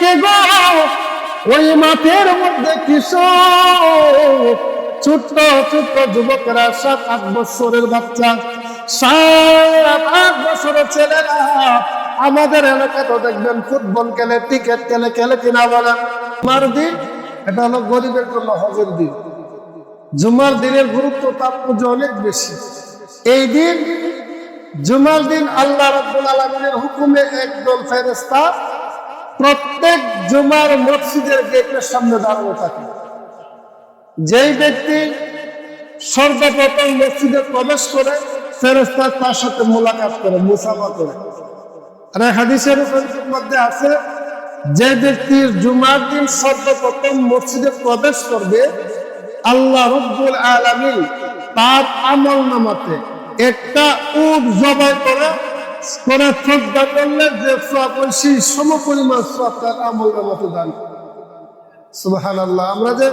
দেখে গো ওই মাঠের মধ্যে কিশোর। ছোট্ট ছোট্ট যুবকেরা সাত, আট বছরের বাচ্চা। সাত, আট বছরের ছেলেরা। আমাদের এলাকাতে দেখবেন ফুটবল খেলে, ক্রিকেট খেলে খেলে কিনা বলেন জুমার দিন, এটা হলো গরিবের জন্য হজের দিন। জুমার দিনের গুরুত্ব তাৎপর্য অনেক বেশি। এই দিন, জুমার দিন আল্লাহ রাব্বুল আলামিনের হুকুমে একদল ফেরেশতা প্রত্যেক জুমার মসজিদের গেটের সামনে দাঁড়ানো থাকে। যেই ব্যক্তি সর্বপ্রথম মসজিদে প্রবেশ করে, ফেরেশতা তার সাথে মোলাকাত করে, মুসাফা করে। আর হাদিসের মধ্যে আছে, যে ব্যক্তির জুমার দিন সর্বপ্রথম মসজিদে প্রবেশ করবে, আল্লাহ রব্বুল আলামিন তার আমল নামাতে একটা উট জবাই করে করে শ্রদ্ধা করলে যে সব ওই সেই সম পরিমাণ সব তার আমল দান। সুবাহান আল্লাহ আমরা যে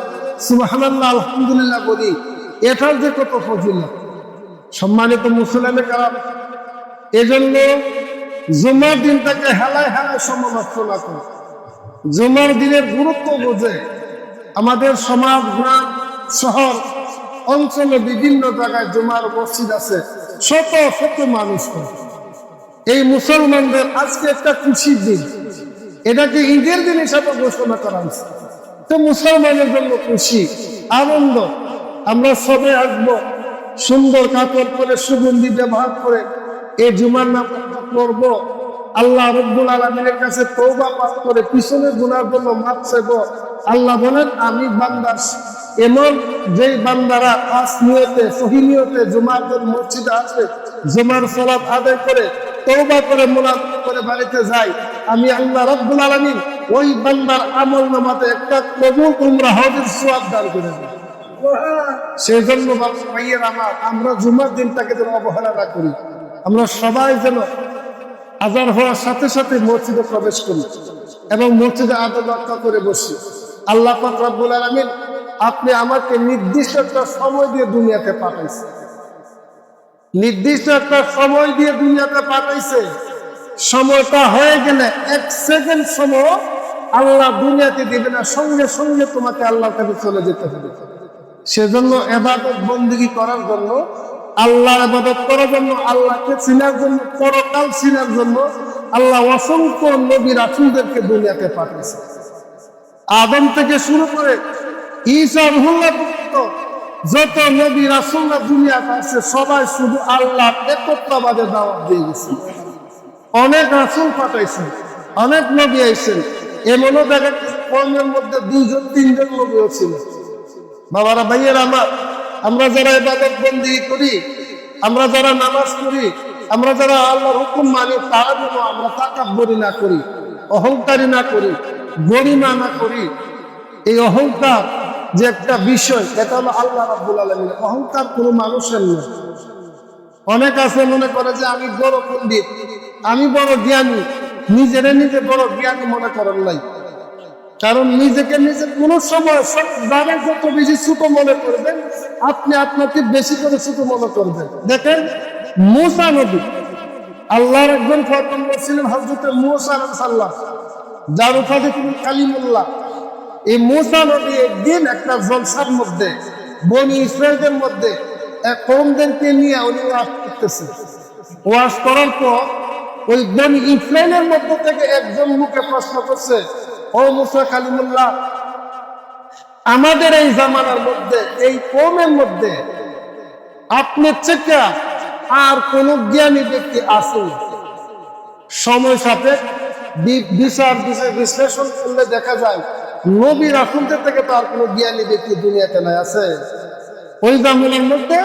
সুবাহান আল্লাহ আলহামদুলিল্লাহ বলি, এটার যে কত ফজিলত। সম্মানিত মুসলিমে কারাম, এজন্য জুমার দিনটাকে হেলায় হেলায় সমালোচনা করে। জুমার দিনের গুরুত্ব বোঝে আমাদের সমাজ, গ্রাম, শহর, অঞ্চলে বিভিন্ন জায়গায় জুমার মসজিদ আছে, শত শত মানুষ করে। এই মুসলমানদের আজকে একটা খুশির দিন। এটাকে ঈদের দিন হিসাবে ঘোষণা করা হয়েছে। তো মুসলমানের জন্য খুশি, আনন্দ। আমরা সবে আসব, সুন্দর কাপড় করে সুগন্ধি ব্যবহার করে এই জুমার নাম করব আল্লাহ রব্বুল আলমিনের কাছে তৌবা পাঠ করে পিছনে গুনার জন্য মাপ চাইব। আল্লাহ বলেন, আমি বান্দার এমন যেই বান্দারা পাঁচ নিয়তে, সহি নিয়তে জুমার মসজিদে আছে জুমার সলাপ আদায় করে তৌবা করে মোনাজ করে বাড়িতে যাই। আমি আল্লাহ রব্বুল আলমিন ওই বান্দার আমল নামাতে একটা কবুল তোমরা হজের সোয়াব দান করে দিই সেই জন্য ভাইয়ের আমার, আমরা জুমার দিনটাকে যেন অবহেলা না করি। আমরা সবাই যেন আজার হওয়ার সাথে সাথে মসজিদে প্রবেশ করি এবং মসজিদে আদর রক্ষা করে বসি। আল্লাহ পাক রব্বুল আলামিন, আপনি আমাকে নির্দিষ্ট একটা সময় দিয়ে দুনিয়াতে পাঠাইছে নির্দিষ্ট একটা সময় দিয়ে দুনিয়াতে পাঠাইছে। সময়টা হয়ে গেলে এক সেকেন্ড সময় আল্লাহ দুনিয়াতে দিবে না, সঙ্গে সঙ্গে তোমাকে আল্লাহর কাছে চলে যেতে হবে। সেজন্য এবাদত বন্দিগি করার জন্য, আল্লাহর আবাদত করার জন্য, আল্লাহকে চিনার জন্য, পরকাল চিনার জন্য আল্লাহ অসংখ্য নবী রাসুলদেরকে দুনিয়াতে পাঠিয়েছে। আদম থেকে শুরু করে ঈসা রহুল্লাহ পর্যন্ত যত নবী রাসুল্লাহ দুনিয়াতে আছে সবাই শুধু আল্লাহ একত্রবাদে দাওয়াত দিয়ে গেছে। অনেক রাসুল পাঠাইছে, অনেক নবী আইছেন এমনও দেখা কর্মের মধ্যে দুইজন, তিনজন নবীও ছিল। বাবারা, ভাইয়ের, আমার, আমরা যারা এবাদত বন্দি করি, আমরা যারা নামাজ করি আমরা যারা আল্লাহর হুকুম মানি, তারা যেন আমরা তাকাব্বরি না করি, অহংকারী না করি, গরিমা না করি। এই অহংকার যে একটা বিষয়, এটা হলো আল্লাহ রাব্বুল আলমিন। অহংকার কোনো মানুষের নয়। অনেক আছে মনে করে যে আমি বড় পণ্ডিত, আমি বড় জ্ঞানী, নিজেরে নিজে বড় জ্ঞানী মনে করেন নাই। কারণ নিজেকে নিজে কোন সময় যারা যত বেশি ছোট মনে করবেন, আপনি আপনাকে বেশি করে ছোট মনে করবেন। দেখেন, মুসা নবী, আল্লাহর একজন পয়গম্বর ছিলেন হজরতে মুসা সাল্লাহ যার উপাধি তিনি কালিমুল্লাহ। এই মুসা নবী একদিন একটা জলসার মধ্যে, বনি ইসরায়েলদের মধ্যে এক কমদেরকে নিয়ে উনি ওয়াজ করতেছে ওয়াজ করার পর ওই বনি ইসরায়েলের মধ্যে থেকে একজন মুখে প্রশ্ন করছে, ও মুসা কালিমুল্লাহ, আমাদের এই জামানার মধ্যে, এই কমের মধ্যে আপনার থেকে আর কোন জ্ঞানী ব্যক্তি আছে সময় সাথে বিচার বিশ্লেষণ করলে দেখা যায় নবী রাসুলদের থেকে তো আর কোনো জ্ঞানী ব্যক্তি দুনিয়াতে নাই আছে? ওই জামানার মধ্যে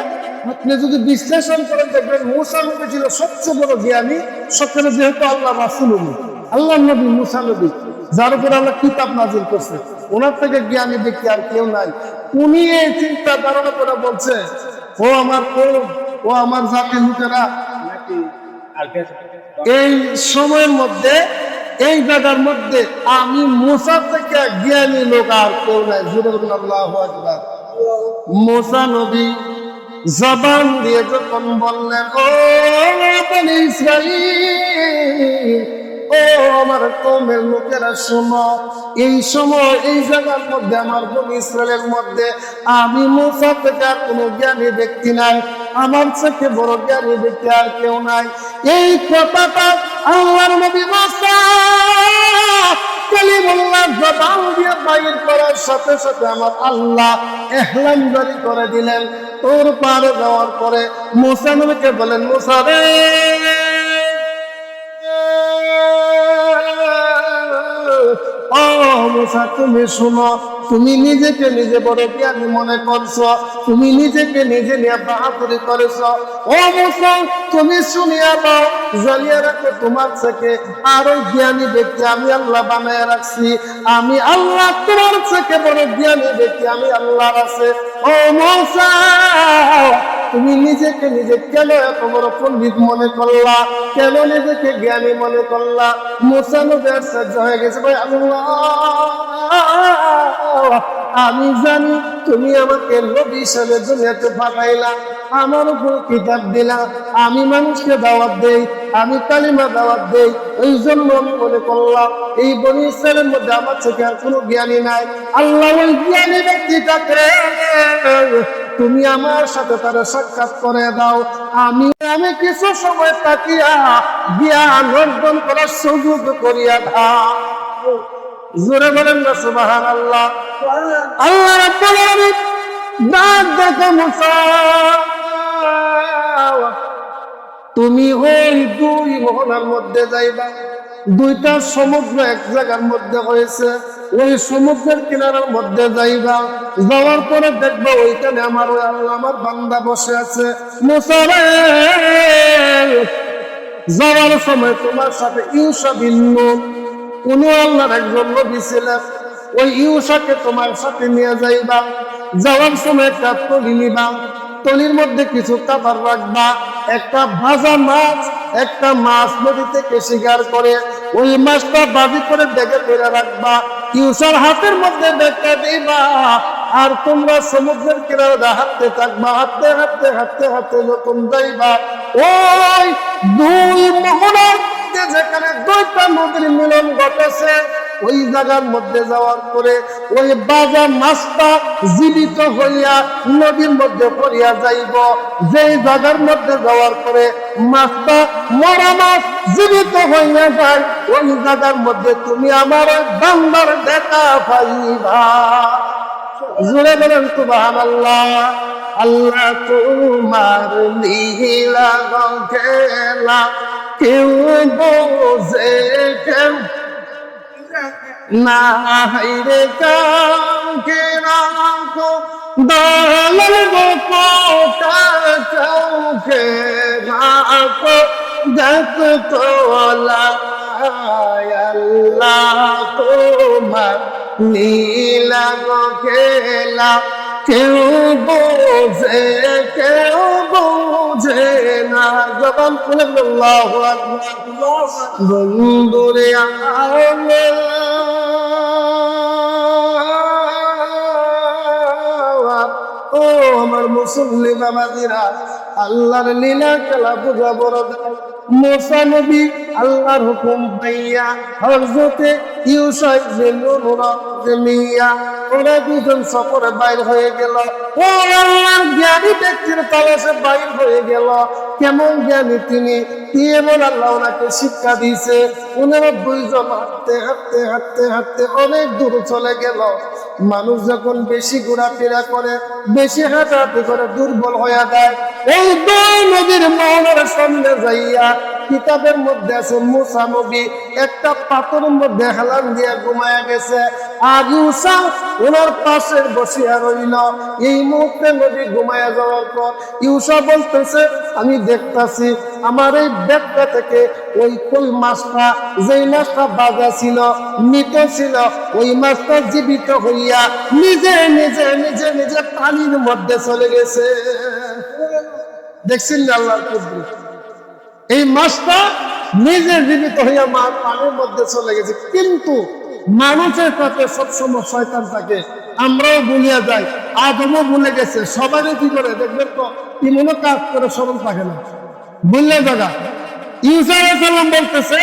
আপনি যদি বিশ্লেষণ করেন দেখবেন মুসা নবী ছিল সবচেয়ে বড় জ্ঞানী সবচেয়ে যেহেতু আল্লাহ রাসুল আল্লাহ নবী মুসা নবী যার উপর আল্লাহ কিতাব নাজিল করছে। ওনার থেকে জ্ঞানী ব্যক্তি আর কেউ নাই। উনি এই চিন্তা ধারণা করে বলছে ও আমার কৌম, ও আমার জাতির লোকেরা এই সময়ের মধ্যে এই জায়গার মধ্যে আমি মোসা থেকে জ্ঞানী লোক আর কেউ নাই। আকবার। মুসা নবী জবান দিয়ে যখন বললেন, ও ইসরাইল ও আমার কমের লোকেরা, শোনো, এই সময়, এই জায়গার মধ্যে, আমার বনি ইসরায়েলের মধ্যে, আমি মুসা থেকে কোনো জ্ঞানী ব্যক্তি নাই, আমার থেকে বড় জ্ঞানী ব্যক্তি আর কেউ নাই। এই কথাটা আল্লাহর নবী মুসা কালিমুল্লাহ জবান করার সাথে সাথে আমার আল্লাহ এহলাম করে দিলেন। তোর পারে যাওয়ার পরে মুসা বলেন মুসা রে মুসা তুমি শুনো। তুমি নিজেকে নিজে বড় জ্ঞানী মনে করছ। তুমি নিজেকে নিজে নিয়ে বাহাদুরি করেছ। ও মুসা তুমি শুনিয়া দাও, জ্বালিয়ে রাখো তোমার থেকে। আরও জ্ঞানী ব্যক্তি আমি আল্লাহ বানায় রাখছি। আমি আল্লাহ তোমার থেকে বড় জ্ঞানী ব্যক্তি আমি আল্লাহর আছে। ও মুসা তুমি নিজেকে নিজে কেন বড় পণ্ডিত মনে করলা? কেন নিজেকে জ্ঞানী মনে করলা? মোসানবে আশ্চর্য হয়ে গেছে ভাই আল্লাহ, আমি জানি তুমি আমাকে নবী হিসাবে দুনিয়াতে পাঠাইলা। আমার উপর কিতাব দিলা। আমি মানুষকে দাওয়াত দেই, আমি কালিমা দাওয়াত দেই। ওই জন্য আমি মনে করলাম, এই বনি ইসরায়েলের মধ্যে আমার থেকে আর কোনো জ্ঞানী নাই। আল্লাহ ওই জ্ঞানী ব্যক্তিটাকে তুমি আমার সাথে তারা সাক্ষাৎ করে দাও। আমি আমি কিছু সময় তাকিয়া জ্ঞান অর্জন করার সুযোগ করিয়া দাও। জোরে বলেন না সুবাহান আল্লাহ আল্লাহ রাব্বুল মুসা। তুমি ওই দুই মোহনার মধ্যে যাইবা। দুইটা সমুদ্র এক জায়গার মধ্যে হয়েছে। ওই সমুদ্রের কিনারার মধ্যে যাইবা, যাওয়ার পরে দেখবা ওইখানে আমার ওই আল্লাহ আমার বান্দা বসে আছে। যাওয়ার সময় তোমার সাথে ইউসা ভিন্ন। কোন আল্লাহর একজন নবী ছিলেন। ওই ইউসাকে তোমার সাথে নিয়ে যাইবা, যাওয়ার সময় একটা নিবা। তলির মধ্যে কিছু খাবার রাখবা একটা ভাজা মাছ, একটা মাছ নদী থেকে শিকার করে, ওই মাছটা বাজি করে ডেকে ফেরে রাখবা। ইউসার হাতের মধ্যে ব্যাগটা দিবা। আর তোমরা সমুদ্রের কিনারে হাঁটতে থাকবা, হাঁটতে হাঁটতে হাঁটতে হাঁটতে যখন যাইবা, ওই দুই মোহনার মধ্যে যেখানে দুইটা নদীর মিলন ঘটেছে, ওই জায়গার মধ্যে যাওয়ার পরে ওই বাজা মাছটা জীবিত হইয়া নদীর মধ্যে পড়িয়া যাইব। যেই জায়গার মধ্যে যাওয়ার পরে মাছটা, মরা মাছ জীবিত হইয়া যায়, ওই জায়গার মধ্যে তুমি আমার বান্দার দেখা পাইবা। জুড়ে বলেন সুবাহান আল্লাহ তোমার লীলা খেলা কেউ বোঝে কেউ না হাইরে কাউকে রাখো দালাল গো কোটা কাউকে রাখো দেখ তোলা আল্লাহ তোমার নীলা খেলা কেউ বোঝে কেউ বোঝে না বন্ধুরে ও আমার মুসল্লি বাবাজিরা, আল্লাহর লীলা খেলা বুঝা বড় মোসা নবী আল্লাহর হুকুম পাইয়া হরজতে ইউসাই মিয়া ওরা দুজন সফরে বাইর হয়ে গেল। ও আল্লাহর জ্ঞানী ব্যক্তির তালাশে বাইর হয়ে গেল। কেমন জ্ঞানী তিনি? এমন আল্লাহ ওনাকে শিক্ষা দিয়েছে? ওনারা দুইজন হাঁটতে হাঁটতে হাঁটতে হাঁটতে অনেক দূর চলে গেল। মানুষ যখন বেশি ঘোরাফেরা করে, বেশি হাঁটাহাঁটি করে, দুর্বল হয়ে যায়। এই দুই নদীর মোহনের সন্দেহ যাইয়া কিতাবের মধ্যে আছে মুসা নবী, একটা পাথরের মধ্যে হেলান দিয়ে ঘুমায়া গেছে। আর ইউসা ওনার পাশে বসিয়া রইল। এই মুহূর্তে নদী ঘুমায়া যাওয়ার পর ইউসা বলতেছে, আমি দেখতাছি, আমার এই ব্যাগটা থেকে ওই কই মাছটা, যেই মাছটা বাজা ছিল, মৃত ছিল, ওই মাছটা জীবিত হইয়া নিজে নিজে নিজে নিজে পানির মধ্যে চলে গেছে। দেখছেন না আল্লাহর কুদরত এই মাছটা নিজে জীবিত হইয়া পানির মধ্যে চলে গেছে। কিন্তু মানুষের সাথে সবসময় শয়তান থাকে। আমরাও ভুলিয়া যাই আদমও ভুলে গেছে। সবারই কি করে দেখবেন তো কি মনে কাজ করে স্মরণ থাকে না। বুঝলে দাদা? ইউসালাম বলতেছে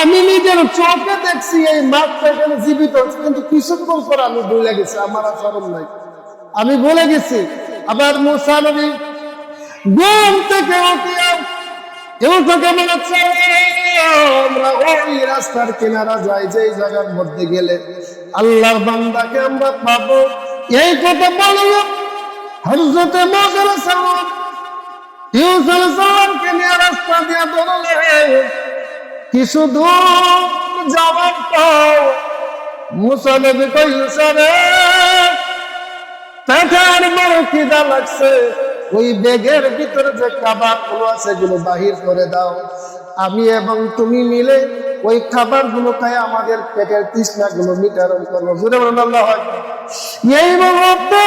আমি নিজের চোখে দেখছি এই মাছটা এখানে জীবিত আছে, কিন্তু কিছুক্ষণ পর আমি ভুলে গেছি আমার আর স্মরণ নাই। আমি ভুলে গেছি। আবার মুসা নবী ঘুম থেকে উঠিয়া কেউ মনে হচ্ছে, আমরা ওই রাস্তার কিনারা যাই যে জায়গার মধ্যে গেলে আল্লাহর বান্দাকে আমরা পাবো। এই কথা বলল হজরতে মজর সালাম ইউসুফ সালামকে নিয়ে রাস্তা দিয়ে দৌড়লে কিছু দূর যাওয়ার পর মুসা নবী কইছে রে পেটের বড় খিদা লাগছে? ওই বেগের ভিতরে যে খাবারগুলো আছে, এগুলো বাহির করে দাও। আমি এবং তুমি মিলে ওই খাবারগুলো খাই, আমাদের পেটের তৃষ্ণা গুলো মিটারণ করব। জুড়ে বলেন এই মুহূর্তে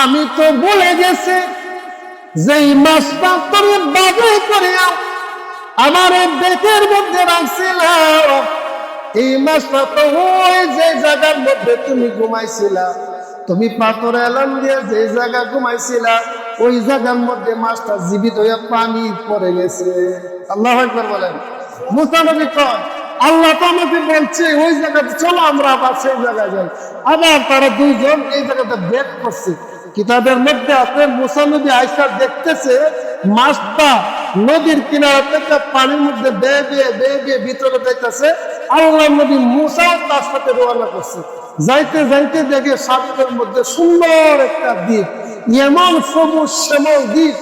আমি তো বলে গেছি যে মাছটা তুমি বাজে করে আমার বেতের মধ্যে রাখছিলাম এই মাছটা তো ওই যে জায়গার মধ্যে তুমি ঘুমাইছিলা। তুমি পাথর এলাম দিয়ে যে জায়গা ঘুমাইছিলা, ওই জায়গার মধ্যে মাছটা জীবিত হয়ে পানি পড়ে গেছে। আল্লাহ একবার বলেন। মুসানবী কয়, আল্লাহ তো আমাকে বলছে, ওই জায়গাতে চলো আমরা আবার সেই জায়গায় যাই। আবার তারা দুইজন এই জায়গাতে বেদ করছে। কিতাবের মধ্যে আছে মুসানবী আয়সা দেখতেছে, মাছটা নদীর কিনারা থেকে পানির মধ্যে বেয়ে বেয়ে বেয়ে বেয়ে ভিতরে যাইতেছে। আল্লাহ নবী মুসাও তার সাথে রওনা করছে। যাইতে যাইতে দেখে সাগরের মধ্যে সুন্দর একটা দ্বীপ, এমন সবুজ শ্যামল দ্বীপ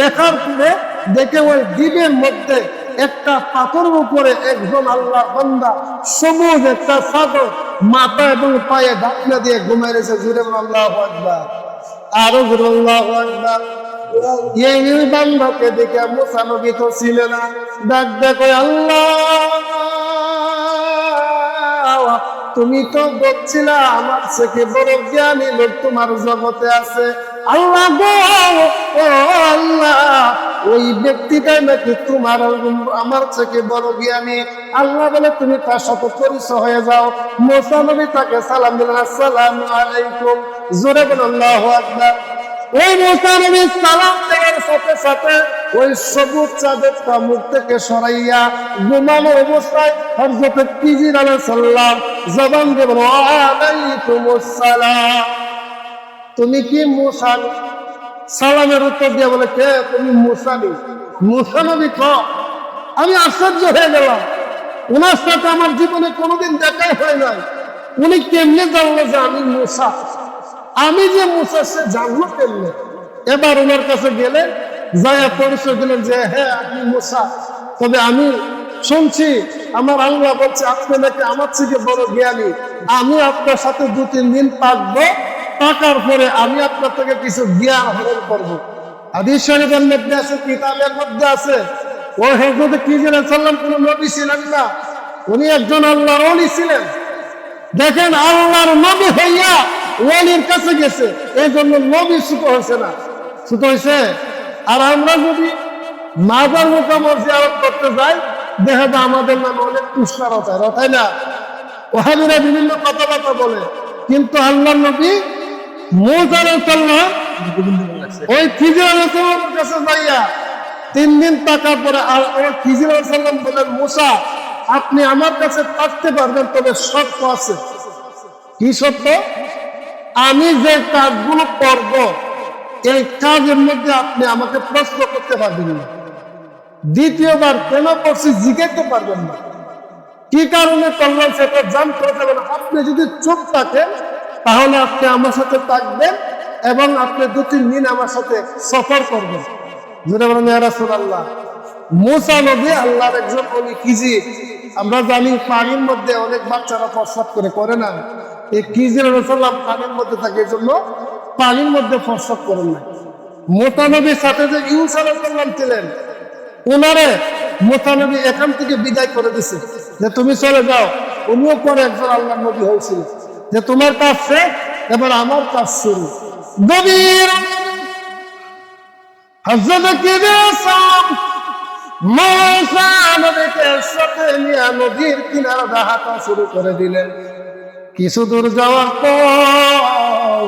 দেখার পরে দেখে ওই দ্বীপের মধ্যে একটা পাথরের উপরে একজন আল্লাহ বান্দা সবুজ একটা চাদর মাথা এবং পায়ে ঢাকনা দিয়ে ঘুমাই রয়েছে জুড়ে আল্লাহু আকবার। আরও এই দেখে মুসা নবী তো ছিল ডাক দেখো আল্লাহ। তুমি তো বলছিলা, আমার থেকে বড় জ্ঞানী লোক তোমার জগতে আছে। আল্লাহ গো আল্লাহ, ওই ব্যক্তিটা নাকি তোমার আমার থেকে বড় জ্ঞানী। আল্লাহ বলে, তুমি তার সাথে পরিচয় হয়ে যাও। মোসা নবী তাকে সালাম দিলেন, আসসালামু আলাইকুম। জোরে বলেন আল্লাহু আকবার। ওই মোসা নবী সালাম দেওয়ার সাথে সাথে ওই সবুজ চাঁদেরটা মুখ থেকে সরাইয়া ঘুমানো অবস্থায় হরজতে কিজির আলাইহিস সালাম জবান দিয়ে বলো আলাইকুমুস সালাম। তুমি কি মুসা সালামের উত্তর দিয়ে বলে, কে? তুমি মুসানি। মুসা নবী ক আমি আশ্চর্য হয়ে গেলাম। ওনার সাথে আমার জীবনে কোনোদিন দেখাই হয় নাই। উনি কেমনে জানলো যে আমি মুসা? আমি যে মুসা, সে জানলো কেমনে? এবার ওনার কাছে গেলে যায়া পরিচয় দিলেন যে হ্যাঁ আপনি মুসা। তবে আমি শুনছি, আমার আল্লাহ বলছে, আপনি নাকি আমার থেকে বড় জ্ঞানী। আমি আপনার সাথে দু তিন দিন থাকব। থাকার পরে আমি আপনার থেকে কিছু জ্ঞান হরণ করব। হাদিস শরীফের মধ্যে আছে, কিতাবের মধ্যে আছে। ও হজরত কি সাল্লাম কোন নবী ছিলেন না। উনি একজন আল্লাহর অলি ছিলেন। দেখেন আল্লাহর নবী হইয়া ওলির কাছে গেছে। এই জন্য নবী ছোট হয়েছে না। ছোট হয়েছে? আর আমরা যদি মাজার মোকামর জিয়ারত করতে যাই, দেখা যায় আমাদের নামে অনেক তুষ্কার হতায় তাই না। ওহাবিরা বিভিন্ন কথাবার্তা বলে। কিন্তু আল্লাহ নবী সাল্লাম ওই কাছে তিন দিন থাকার পরে আর ওই খিজির আলাইসাল্লাম বলেন মুসা, আপনি আমার কাছে থাকতে পারবেন, তবে শর্ত আছে। কি সত্য আমি যে কাজগুলো করব, এই কাজের মধ্যে আপনি আমাকে প্রশ্ন করতে পারবেন না। দ্বিতীয়বার কেন করছি জিজ্ঞাসা পারবেন না। কি কারণে করলাম সেটা জানতে হবে না। আপনি যদি চুপ থাকেন তাহলে আপনি আমার সাথে থাকবেন এবং আপনি দু তিন দিন আমার সাথে সফর করবেন। বলেন মুসা নবী আল্লাহর একজন কিজি আমরা জানি মধ্যে অনেক করে করে না? এই মধ্যে থাকে জন্য মধ্যে না। সাথে যে ছিলেন ওনারে মোতানবী এখান থেকে বিদায় করে দিছে। যে তুমি চলে যাও, উনিও পরে একজন আল্লাহ নবী হয়েছিল যে তোমার কাজ শেষ, এবার আমার কাজ শুরু। নবীর হজরত কিরাসাম মৌসা নবীকে সাথে নদীর কিনারা হাঁটা শুরু করে দিলেন। কিছু দূর যাওয়ার পর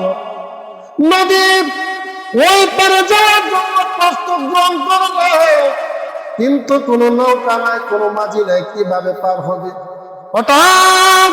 নদীর ওই পারে যাওয়ার প্রস্তুত গ্রহণ কিন্তু কোন নৌকা নাই, কোন মাঝি নাই, কীভাবে পার হবে? হঠাৎ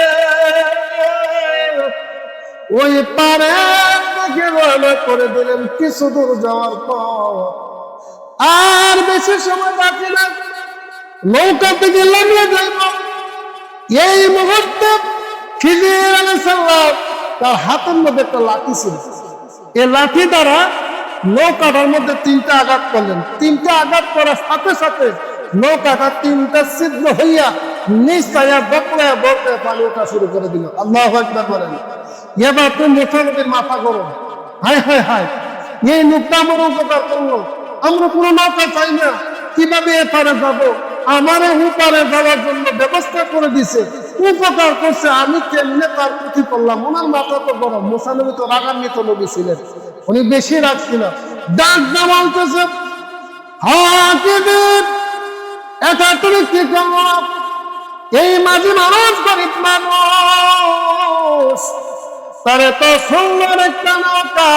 ওই পারে করে দিলেন কিছু দূর যাওয়ার পর। আর বেশি সময় বাকি না। নৌকা থেকে লাগলে যাইব। এই মুহূর্তে খিজির আলাইসাল্লাম তার হাতের মধ্যে একটা লাঠি ছিল। এই লাঠি দ্বারা নৌকাটার মধ্যে তিনটা আঘাত করলেন। তিনটা আঘাত করার সাথে সাথে নৌকাটা তিনটা ছিদ্র হইয়া শুরু করে আল্লাহ এবার গরম। হায় হায় হায়। আমার উপকার করল। কোনো চাই না। কীভাবে যাওয়ার জন্য ব্যবস্থা করে দিছে। উপকার করছে। আমি কেমনে তার প্রতি করলাম? ওনার মাথা তো গরম। মোসানবী তো রাগান্বিত নবী ছিলেন। উনি বেশি রাখছিলেন ডাক জামালতেছে হ্যাঁ কি দিন এটা তুমি কি করল? এই মাঝে মানুষ গরিব মানুষ। তারে তো সুন্দর একটা নৌকা।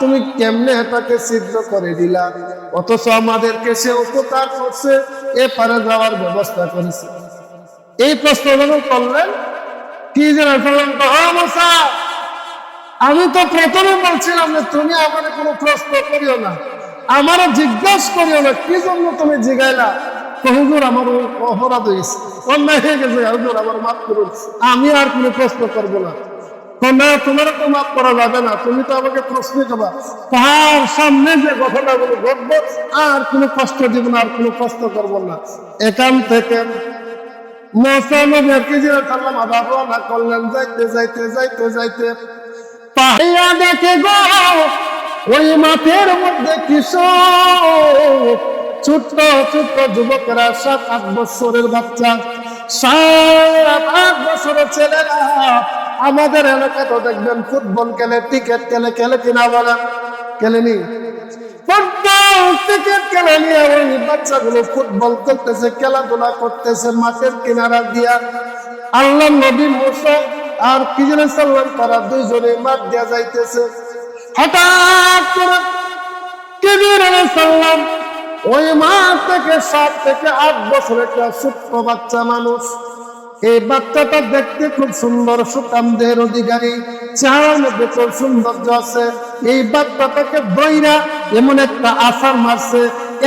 তুমি কেমনে এটাকে সিদ্ধ করে দিলা? অথচ আমাদেরকে সে উপকার করছে, এ পারে যাওয়ার ব্যবস্থা করেছে। এই প্রশ্ন যখন করলেন, কি যেন বললেন তো আমি তো প্রথমে বলছিলাম যে তুমি আমার কোনো প্রশ্ন করিও না। আমারও জিজ্ঞাসা করিও না, কি জন্য তুমি জিগাইলা? আমি আর কোনো প্রশ্ন করব না। না তোমার তো মাফ করা যাবে না, তুমি তো আমাকে প্রশ্ন করবা। তার সামনে যে ঘটনাগুলো ঘটবো, আর কোনো কষ্ট দিব না, আর কোনো কষ্ট করব না। এখান থেকে দেখে গো, ওই মাঠের মধ্যে কিশোর ছোট্ট ছোট্ট যুবকেরা সাত, আট বছরের বাচ্চা। সাত, আট বছরের ছেলেরা। আমাদের এলাকায় তো দেখবেন ফুটবল খেলে, ক্রিকেট খেলে খেলে কিনা বলেন খেলেনি? ক্রিকেট বাচ্চাগুলো ফুটবল করতেছে খেলাধুলা করতেছে, মাঠের কিনারা দিয়া। আল্লাহ নবী মুসা আর কিজন দুইজনে মাঠ দিয়া যাইতেছে। হঠাৎ করে ওই মাঠ থেকে সাত থেকে আট বছরের একটা ছোট্ট বাচ্চা মানুষ। এই বাচ্চাটা দেখতে খুব সুন্দর, সুকাম দেহের অধিকারী, চেহারার মধ্যে খুব সৌন্দর্য আছে। এই বাচ্চাটাকে দইরা এমন একটা আসার মারছে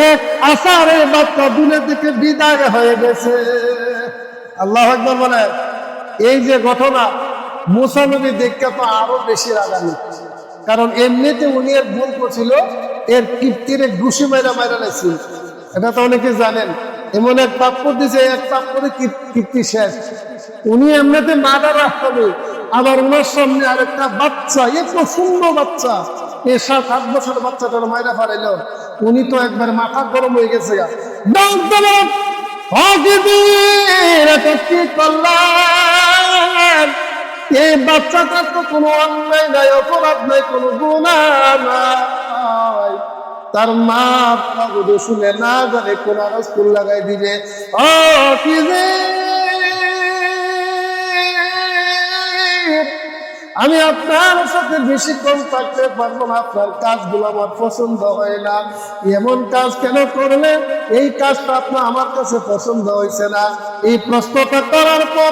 এক আসার এই বাচ্চা দুলে থেকে বিদায় হয়ে গেছে। আল্লাহ একবার বলে, এই যে ঘটনা মুসানবী দেখতে তো আরও বেশি রাগানি কারণ এমনিতে উনি এর ভুল করছিল এর কীর্তির ঘুষি মাইরা মাইরা নাইছিল এটা তো অনেকে জানেন। এমন এক তাপ্পর দিছে, এক তাপ্পরে কীর্তি শেষ। উনি এমনিতে মাদার রাখতে আবার ওনার সামনে আরেকটা বাচ্চা এত সুন্দর বাচ্চা। এ সাত, আট বছর বাচ্চাটার মাইরা ফারাইল উনি তো একবার মাথা গরম হয়ে গেছে কি করলাম? এই বাচ্চাটার তো কোনো অন্যায় নাই, অপরাধ নাই, কোনো গুণা নাই। তার মা যদি শুনে না জানে কোন আরস্কুল লাগাই দিবে। ও, কি যে? আমি আপনার সাথে বেশিক্ষণ থাকতে পারব না, আপনার কাজগুলো আমার পছন্দ হয় না। এমন কাজ কেন করলেন? এই কাজটা আপনার আমার কাছে পছন্দ হয়েছে না। এই প্রশ্নটা করার পর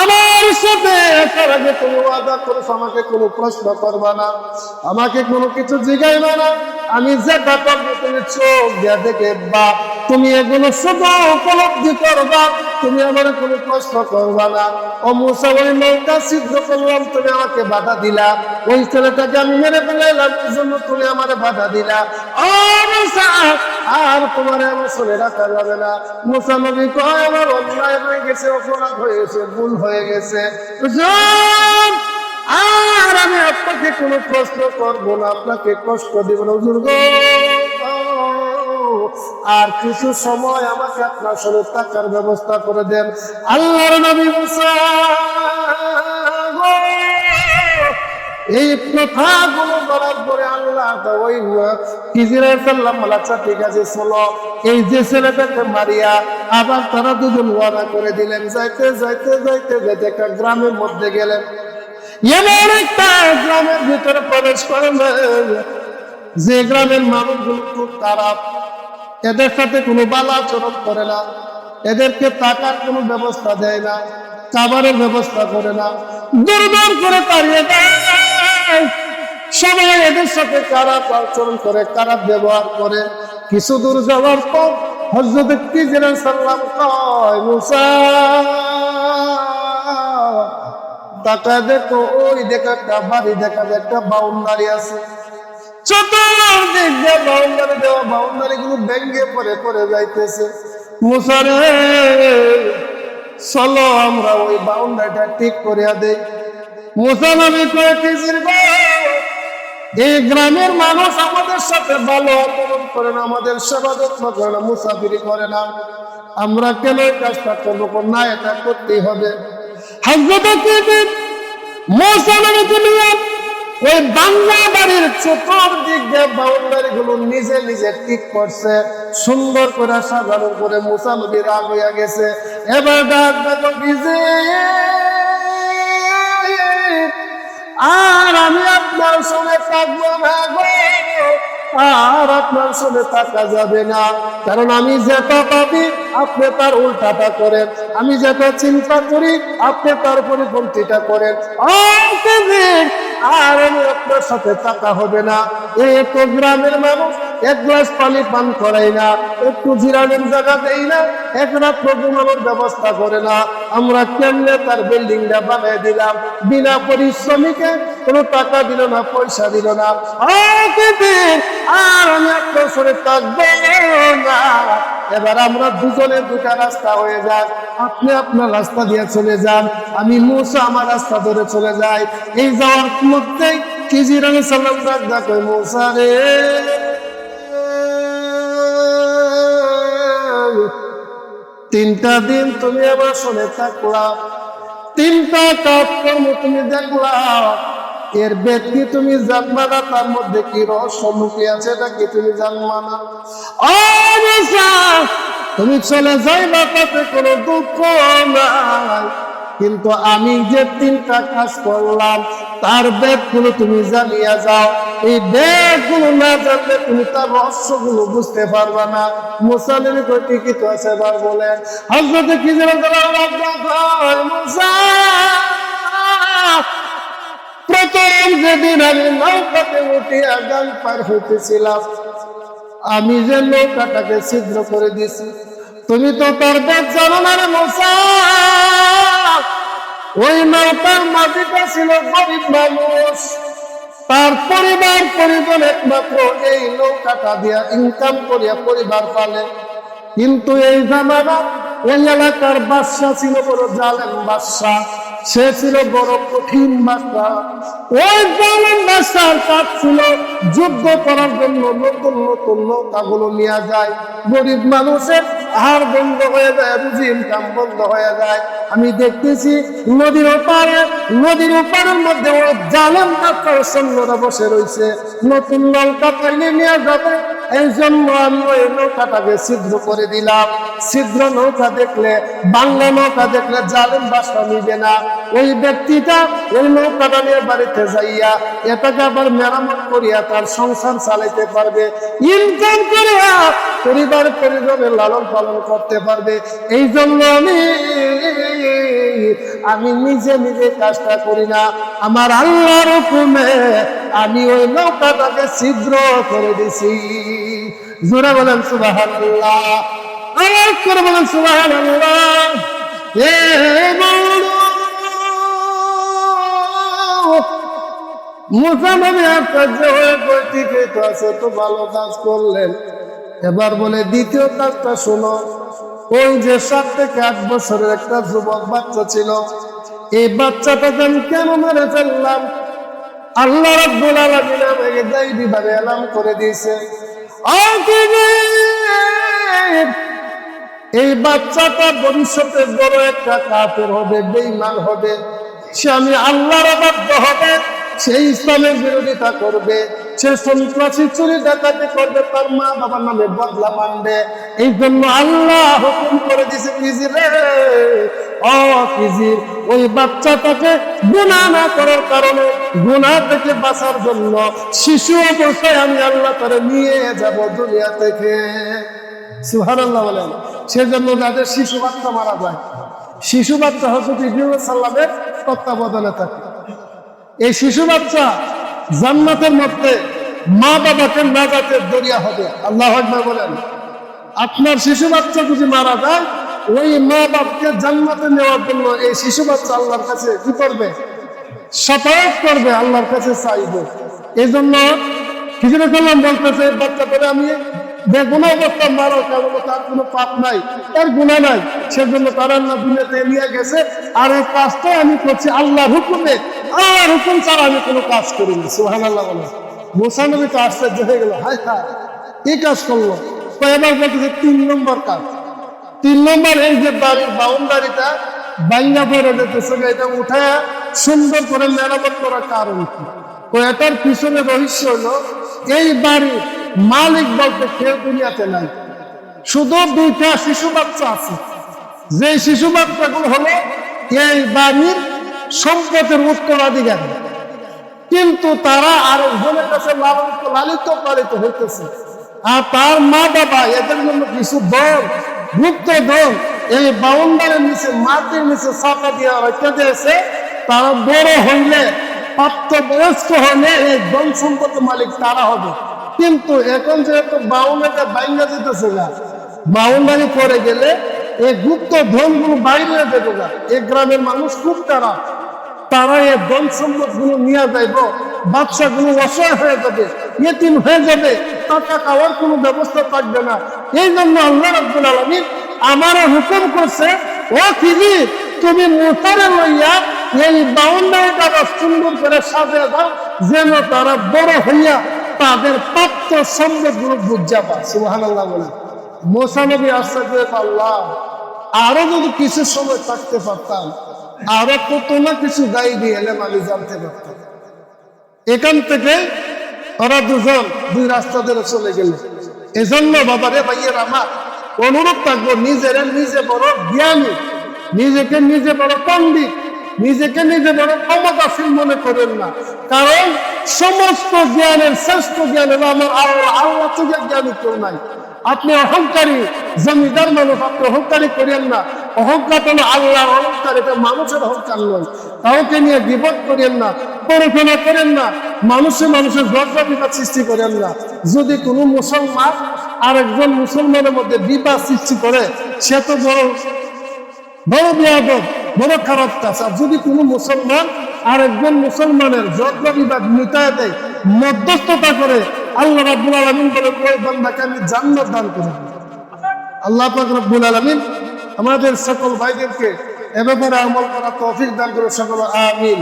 আমার সাথে তুমি ওয়াদা করেছ, আমাকে কোনো প্রশ্ন করবা না, আমাকে কোনো কিছু না। আমি তুমি চোখ দেখে বা তুমি এগুলো শুধু উপলব্ধি করবা, তুমি আমার কোনো কষ্ট করবা না। ও মুসা, ওই নৌকা সিদ্ধ করলাম, তুমি আমাকে বাধা দিলা। ওই ছেলেটাকে আমি মেরে ফেলাইলাম এই জন্য তুমি আমার বাধা দিলা। আর তোমার রাখা যাবে না। কয়, আমার অন্যায় হয়ে গেছে, অপরাধ হয়েছে, ভুল হয়ে গেছে। আর আমি আপনাকে কোনো প্রশ্ন করব না, আপনাকে কষ্ট দিব না। হুজুর আর কিছু সময় আমাকে আপনার সঙ্গে টাকার ব্যবস্থা করে দেন। আল্লাহর নবী মুসা এই কথাগুলো বলার পরে আল্লাহ ওই সাল্লাম আচ্ছা ঠিক আছে, চলো। এই যে ছেলেটাকে মারিয়া আবার তারা দুজন ওয়াদা করে দিলেন। যাইতে যাইতে যাইতে যাইতে একটা গ্রামের মধ্যে গেলেন। এমন একটা গ্রামের ভিতরে প্রবেশ করেন যে গ্রামের মানুষগুলো খুব খারাপ, এদের সাথে কোনো বালা আচরণ করে না, এদেরকে টাকার কোনো ব্যবস্থা দেয় না, খাবারের ব্যবস্থা করে না দূর দূর করে তাড়িয়ে দেয় সবাই এদের সাথে খারাপ আচরণ করে খারাপ ব্যবহার করে? কিছু দূর যাওয়ার পর হজরত কিজিরা সাল্লাম কয়, মুসা তাকা দেখো, ওই দেখা একটা বাড়ি, দেখা যায় একটা বাউন্ডারি আছে। চতুর্দিক দিয়ে বাউন্ডারি দেওয়া বাউন্ডারি গুলো ভেঙ্গে পরে পরে যাইতেছে মুসারে চলো আমরা ওই বাউন্ডারিটা ঠিক করিয়া দেই। মুসা নবী কয়ে এই গ্রামের মানুষ আমাদের সাথে ভালো আচরণ করে না, আমাদের সেবা যত্ন করে না, মুসাফিরি করে না। আমরা কেন এই কাজটা করব? না, এটা করতেই হবে। ওই বাংলা বাড়ির চতুর্দিক দিয়ে বাউন্ডারি গুলো নিজে নিজে ঠিক করছে, সুন্দর করে সাজানোর করে মুসা নবী রাগ হইয়া গেছে। এবার ডাক দেখো ভিজে আর আমি আপনার সঙ্গে থাকব আর আপনার সঙ্গে থাকা যাবে না। কারণ আমি যেটা পাবি, আপনি তার উল্টাটা করেন। আমি যেটা চিন্তা করি, আপনি তার পরিপন্থীটা করেন। আর আমি আপনার সাথে টাকা হবে না। এই তো গ্রামের মানুষ, এক গ্লাস পানি পান করাই না, একটু জিরানোর জায়গা দেই না, এক রাত্র ঘুমানোর ব্যবস্থা করে না। আমরা কেমনে তার বিল্ডিংটা বানিয়ে দিলাম? বিনা পরিশ্রমিকে কোনো টাকা দিল না, পয়সা দিল না। আর আমি আপনার সঙ্গে থাকব না। এবার আমরা দুজনে দুটা রাস্তা হয়ে যাক। আপনি আপনার রাস্তা দিয়ে চলে যান। আমি মুসা আমার রাস্তা ধরে চলে যাই। এই যাওয়ার মধ্যেই কিজির আমি সাল্লাম ডাক রে। তিনটা দিন তুমি আমার সঙ্গে থাকলা। তিনটা কাজকর্ম তুমি দেখলা। এর ব্যক্তি তুমি জানবা না? তার মধ্যে কি রহস্য লুকিয়ে আছে এটা কি তুমি জানবা না? তুমি চলে যাই যাইবা, তাতে কোনো দুঃখ নাই। কিন্তু আমি যে তিনটা কাজ করলাম, তার বেদগুলো তুমি জানিয়ে যাও। এই বেদগুলো না জানলে তুমি তার রহস্যগুলো বুঝতে পারবা না। মুসালিম ঠিকই তো আছে এবার বলেন হজরত কি প্রথম যেদিন আমি নৌকাতে উঠে আগাম পার হইতেছিলাম আমি যে নৌকাটাকে ছিদ্র করে দিছি, তুমি তো তার বেদ জানো না রে মশা ওই নৌকার মাটিটা ছিল গরিব মানুষ। তার পরিবার পরিজন একমাত্র এই নৌকাটা দিয়া ইনকাম করিয়া পরিবার পালে। কিন্তু এই জামানা ওই এলাকার বাদশা ছিল বড় জালেম বাদশা সে ছিল বড় কঠিন বাদশা ওই জালেম বাদশার কাজ ছিল, যুদ্ধ করার জন্য নতুন নতুন নৌকাগুলো নিয়ে যায়। গরিব মানুষের আহার বন্ধ হয়ে যায় রুজি ইনকাম বন্ধ হয়ে যায়। আমি দেখতেছি নদীর ওপারে, নদীর ওপারের মধ্যে ওই জালেম বাদশার সৈন্যরা বসে রয়েছে। নতুন নৌকা পাইলে নিয়ে যাবে এই জন্য আমি ওই নৌকাটাকে ছিদ্র করে দিলাম। ছিদ্র নৌকা দেখলে, বাংলা নৌকা দেখলে জালেম বাসা নিবে না। ওই ব্যক্তিটা ওই নৌকাটা নিয়ে বাড়িতে যাইয়া, এটাকে আবার মেরামত করিয়া তার সংসার চালাইতে পারবে। ইনকাম করিয়া পরিবার পরিজনের লালন পালন করতে পারবে। এই জন্য আমি আমি নিজে নিজে কাজটা করি না। আমার আল্লাহর হুকুমে আমি ওই নৌকাটাকে ছিদ্র করে দিছি। জোরে বলেন সুবাহ আওয়াজ করে বলেন সুবহানাল্লাহ। আছে তো ভালো কাজ এবার বলে, দ্বিতীয় কাজটা শোনো। ওই যে সাত থেকে আট বছরের একটা যুবক বাচ্চা ছিল, এই বাচ্চাটাকে আমি কেন মেরে ফেললাম? আল্লাহ রাব্বুল আলামিন এলাম করে দিয়েছে? এই বাচ্চাটা ভবিষ্যতে বড় একটা কাপের হবে বেইমান হবে। সে আমি আল্লাহর অবাধ্য হবে। সে ইসলামের বিরোধিতা করবে সে সন্ত্রাসী চুরি ডাকাতি করবে, তার মা বাবার নামে বদলা মানবে। এই জন্য আল্লাহ হুকুম করে দিছে ও ওই বাচ্চাটাকে গুণা না করার কারণে গুণা থেকে বাঁচার জন্য শিশু অবস্থায় আমি আল্লাহ নিয়ে যাব দুনিয়া থেকে। বলেন, সেজন্য যাদের শিশু বাচ্চা মারা যায়, শিশু বাচ্চা হজরত ইব্রাহিম সাল্লামের তত্ত্বাবধানে থাকে। এই শিশু বাচ্চা জান্নাতের মধ্যে মা বাবাকে নাজাতের দরিয়া হবে। আল্লাহ বলেন। আপনার শিশু বাচ্চা যদি মারা যায়, ওই মা বাপকে জান্নাতে নেওয়ার জন্য এই শিশু বাচ্চা আল্লাহর কাছে কি করবে? সতায়ত করবে, আল্লাহর কাছে চাইবে। এই জন্য খিচুড়ি সাল্লাম বলতেছে, বাচ্চা করে আমি বেগুনা অবস্থা মারো কারণ তার কোনো পাপ নাই তার গুণা নাই। সেজন্য তারা আল্লাহ দুনিয়াতে নিয়ে গেছে। আর এই কাজটা আমি করছি আল্লাহর হুকুমে। আর হুকুম ছাড়া আমি কোনো কাজ করিনি সুহান আল্লাহ বলে তো আশ্চর্য হয়ে গেল, হায় কি কাজ করল? তো এবার তিন নম্বর কাজ। তিন নম্বর এই যে বাড়ির বাউন্ডারিটা এটা উঠায় সুন্দর করে মেরামত করার কারণ কি? তো এটার পিছনে রহস্য হলো, এই বাড়ির মালিক বলতে কেউ দুনিয়াতে নাই। শুধু দুইটা শিশু বাচ্চা আছে। যে শিশু বাচ্চাগুলো হলো, এই বাড়ির সম্পদের উত্তরাধিকারী কিন্তু তারা আর আরেকজনের কাছে লালিত লালিত পালিত হইতেছে। আর তার মা বাবা, এদের জন্য কিছু দল গুপ্ত দল, এই বাউন্ডারের নিচে, মাটির নিচে চাপা দিয়ে রেখে দিয়েছে। তারা বড় হইলে, প্রাপ্তবয়স্ক হলে এই ধন সম্পদ মালিক তারা হবে। কিন্তু এখন যেহেতু বাউন্ডারিটা বাইঙ্গা যেতেছে না বাউন্ডারি করে গেলে এই গুপ্ত ধনগুলো বাইরে যেতে না এই গ্রামের মানুষ খুব তারা। তারা এই ধন সম্পদগুলো নিয়ে যাইব বাচ্চা গুলো অসহায় হয়ে যাবে ইয়েতিম হয়ে যাবে, টাকা খাওয়ার কোনো ব্যবস্থা থাকবে না। এই জন্য আল্লাহ রাব্বুল আলামিন আমারও হুকুম করছে, ও কিজি তুমি মোতারে লইয়া এই বাউন্ডারিটা সুন্দর করে সাজিয়ে দাও, যেন তারা বড় হইয়া তাদের প্রাপ্ত সম্পদগুলো বুঝাবা সুবহানাল্লাহ বলে। মোসা নবী আশ্চর্য আল্লাহ আরও যদি কিছু সময় থাকতে পারতাম আরও কত না কিছু গাই দিয়ে এলাম আমি জানতে পারতাম এখান থেকে ওরা দুজন দুই রাস্তা ধরে চলে গেল। এজন্য বাবারে ভাইয়ের আমার অনুরোধ থাকব, নিজের নিজে বড় জ্ঞানী, নিজেকে নিজে বড় পণ্ডিত, নিজেকে নিজে বড় ক্ষমতাশীল মনে করেন না। কারণ সমস্ত জ্ঞানের, শ্রেষ্ঠ জ্ঞান হলো আমার আল্লাহ আল্লাহ থেকে জ্ঞানী কেউ নাই। আপনি অহংকারী, জমিদার মানুষ, আপনি অহংকারী করেন না। হলো আল্লাহর অহংকার এটা মানুষের অহংকার নয়। কাউকে নিয়ে বিপদ করেন না করেন না, মানুষে মানুষের বিবাদ সৃষ্টি করেন না। যদি কোনো মুসলমান আর একজন মুসলমানের মধ্যে বিবাদ সৃষ্টি করে, সে তো বড় বড় বিয়াদব, বড় খারাপ কাজ। আর যদি কোনো মুসলমান আর একজন মুসলমানের যত্ন বিবাদ মিটায় দেয়, মধ্যস্থতা করে, আল্লাহ রাব্বুল আলামিন বলে বান্দাকে আমি জান্নাত দান করে। আল্লাহ পাক রব্বুল আলামিন আমাদের সকল ভাইদেরকে এ ব্যাপারে আমল করা তৌফিক দান করো সকল আমিন।